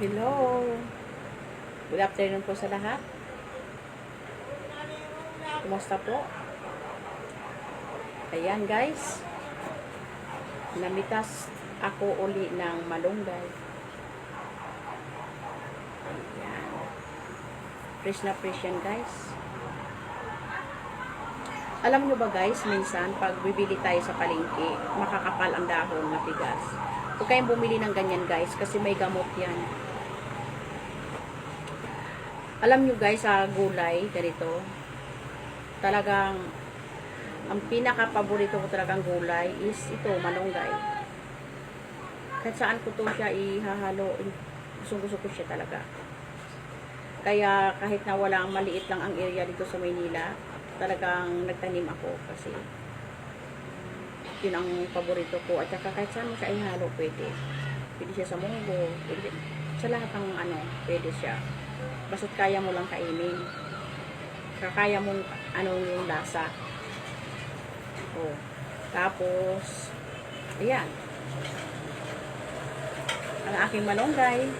Hello. Good afternoon po sa lahat. Kumusta po? Ayan guys. Namitas ako uli ng malunggay. Ayan. Fresh na fresh yan guys. Alam nyo ba guys, minsan pag bibili tayo sa palengke, makakapal ang dahon na tigas. Huwag kayong bumili ng ganyan guys, kasi may gamot yan. Alam nyo guys, sa gulay, ganito, talagang, ang pinaka-paborito ko talagang gulay is ito, malunggay. Kahit saan ko to siya ihahalo, gusto gusto ko siya talaga. Kaya kahit na walang maliit lang ang area dito sa Maynila, talagang nagtanim ako kasi yun ang paborito ko. At saka kahit saan mo siya ihalo, pwede. Pwede siya sa munggo, pwede sa lahat ng ano, pwede siya. Basta't kaya mo lang kainin. Saka kaya mong ano yung lasa. Oh. Tapos, ayan. Ang aking malunggay.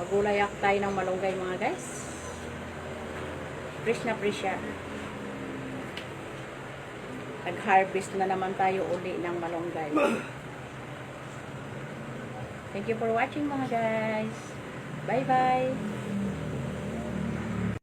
Magulayak tayo ng malunggay mga guys. Fresh na fresh siya. Nag-harvest na naman tayo uli ng malunggay. Thank you for watching mga guys. Bye-bye.